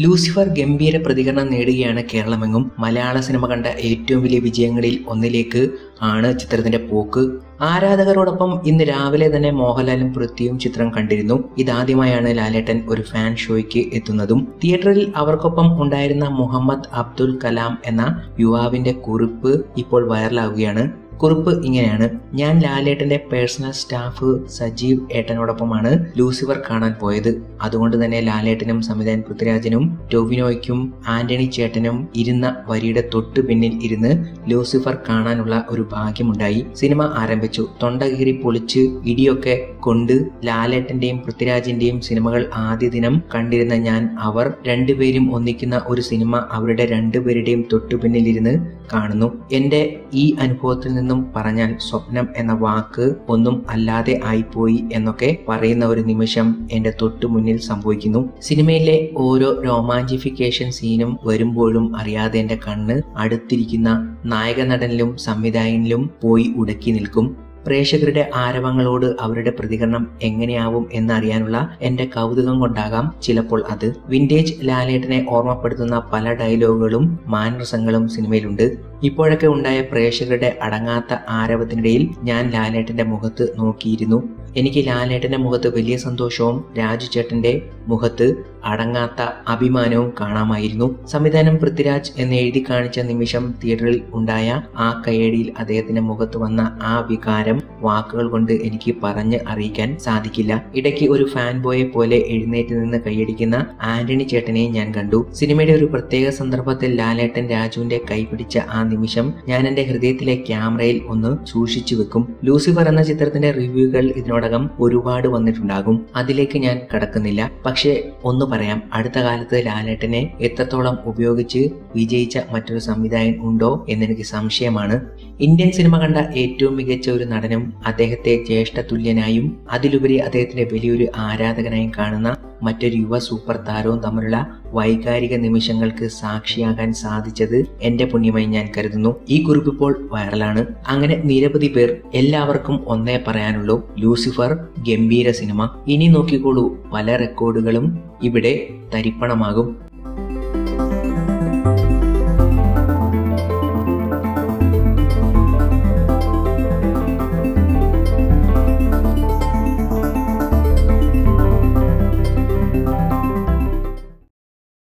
Lucifer ഗംഭീര പ്രതികരണം നേടുകയാണ് കേരളമെങ്ങും. മലയാള സിനിമ കണ്ട ഏറ്റവും വലിയ വിജയങ്ങളിൽ ഒന്നിലേക്ക് ആണ് ചിത്രത്തിന്റെ പോക്ക്. ആരാധകരോടൊപ്പം ഇന്ന് രാവിലെ തന്നെ മോഹൻലാലും പൃഥ്വിയും ചിത്രം കണ്ടിരുന്നു. ഇതാദ്യമായാണ് ലാലേട്ടൻ ഒരു ഫാൻ ഷോയ്ക്ക് എത്തുന്നതും. തിയേറ്ററിൽ അവർക്കൊപ്പം ഉണ്ടായിരുന്ന മുഹമ്മദ് അബ്ദുൽ കലാം എന്ന യുവാവിന്റെ കുറിപ്പ് ഇപ്പോൾ വൈറലാവുകയാണ്. കുറിപ്പ് ഇങ്ങനെയാണ്. ഞാൻ ലാലേട്ടന്റെ പേഴ്സണൽ സ്റ്റാഫ് സജീവ് ഏട്ടനോടൊപ്പമാണ് ലൂസിഫർ കാണാൻ പോയത്. അതുകൊണ്ട് തന്നെ ലാലേട്ടനും സംവിധായകൻ പൃഥ്വിരാജനും ടൊവിനോയ്ക്കും ആന്റണി ചേട്ടനും ഇരുന്ന വരിയുടെ തൊട്ടു പിന്നിൽ ഇരുന്ന് ലൂസിഫർ കാണാനുള്ള ഒരു ഭാഗ്യമുണ്ടായി. സിനിമ ആരംഭിച്ചു. തൊണ്ടകീറി പൊളിച്ച് ഇടിയൊക്കെ കൊണ്ട് ലാലേട്ടന്റെയും പൃഥ്വിരാജിന്റെയും സിനിമകൾ ആദ്യ ദിനം കണ്ടിരുന്ന ഞാൻ അവർ രണ്ടുപേരും ഒന്നിക്കുന്ന ഒരു സിനിമ അവരുടെ രണ്ടുപേരുടെയും തൊട്ടു പിന്നിലിരുന്ന് കാണുന്നു. എന്റെ ഈ അനുഭവത്തിൽ നിന്നും പറഞ്ഞാൽ സ്വപ്നം എന്ന വാക്ക് ഒന്നും അല്ലാതെ ആയിപ്പോയി എന്നൊക്കെ പറയുന്ന ഒരു നിമിഷം എന്റെ തൊട്ടു മുന്നിൽ സംഭവിക്കുന്നു. സിനിമയിലെ ഓരോ റൊമാന്റിഫിക്കേഷൻ സീനും വരുമ്പോഴും അറിയാതെ എന്റെ കണ്ണ് അടുത്തിരിക്കുന്ന നായക നടനിലും സംവിധായകനിലും പോയി ഉടക്കി നിൽക്കും. പ്രേക്ഷകരുടെ ആരവങ്ങളോട് അവരുടെ പ്രതികരണം എങ്ങനെയാവും എന്നറിയാനുള്ള എന്റെ കൗതുകം കൊണ്ടാകാം ചിലപ്പോൾ അത്. വിന്റേജ് ലാലേട്ടനെ ഓർമ്മപ്പെടുത്തുന്ന പല ഡയലോഗുകളും മാനരസങ്ങളും സിനിമയിലുണ്ട്. ഇപ്പോഴൊക്കെ ഉണ്ടായ പ്രേക്ഷകരുടെ അടങ്ങാത്ത ആരവത്തിനിടയിൽ ഞാൻ ലാലേട്ടന്റെ മുഖത്ത് നോക്കിയിരുന്നു. എനിക്ക് ലാലേട്ടന്റെ മുഖത്ത് വലിയ സന്തോഷവും രാജു ചേട്ടന്റെ മുഖത്ത് അടങ്ങാത്ത അഭിമാനവും കാണാമായിരുന്നു. സംവിധാനം പൃഥ്വിരാജ് എന്ന് എഴുതി കാണിച്ച നിമിഷം തിയേറ്ററിൽ ഉണ്ടായ ആ കയ്യടിയിൽ അദ്ദേഹത്തിന്റെ മുഖത്ത് വന്ന ആ വികാരം വാക്കുകൾ കൊണ്ട് എനിക്ക് പറഞ്ഞ് അറിയിക്കാൻ സാധിക്കില്ല. ഇടയ്ക്ക് ഒരു ഫാൻ ബോയെ പോലെ എഴുന്നേറ്റ് നിന്ന് കൈയടിക്കുന്ന ആന്റണി ചേട്ടനെ ഞാൻ കണ്ടു. സിനിമയുടെ ഒരു പ്രത്യേക സന്ദർഭത്തിൽ ലാലേട്ടൻ രാജുവിന്റെ കൈപിടിച്ച ആ നിമിഷം ഞാൻ എന്റെ ഹൃദയത്തിലെ ക്യാമറയിൽ ഒന്ന് സൂക്ഷിച്ചു വെക്കും. ലൂസിഫർ എന്ന ചിത്രത്തിന്റെ റിവ്യൂകൾ ഇതിനോടകം ഒരുപാട് വന്നിട്ടുണ്ടാകും. അതിലേക്ക് ഞാൻ കടക്കുന്നില്ല. പക്ഷേ ഒന്ന് പറയാം അടുത്ത കാലത്ത് ലാലേട്ടനെ എത്രത്തോളം ഉപയോഗിച്ച് വിജയിച്ച മറ്റൊരു സംവിധായകൻ ഉണ്ടോ എന്നെനിക്ക് സംശയമാണ്. ഇന്ത്യൻ സിനിമ കണ്ട ഏറ്റവും മികച്ച ഒരു നടനും അദ്ദേഹത്തെ ജ്യേഷ്ഠ തുല്യനായും അതിലുപരി അദ്ദേഹത്തിന്റെ വലിയൊരു ആരാധകനായും കാണുന്ന മറ്റൊരു യുവ സൂപ്പർ താരവും തമ്മിലുള്ള വൈകാരിക നിമിഷങ്ങൾക്ക് സാക്ഷിയാകാൻ സാധിച്ചത് എന്റെ പുണ്യമായി ഞാൻ കരുതുന്നു. ഈ കുറിപ്പ് ഇപ്പോൾ വൈറലാണ്. അങ്ങനെ നിരവധി പേർ എല്ലാവർക്കും ഒന്നേ പറയാനുള്ളൂ. ലൂസിഫർ ഗംഭീര സിനിമ. ഇനി നോക്കിക്കോളൂ. പല റെക്കോർഡുകളും ഇവിടെ തരിപ്പണമാകും.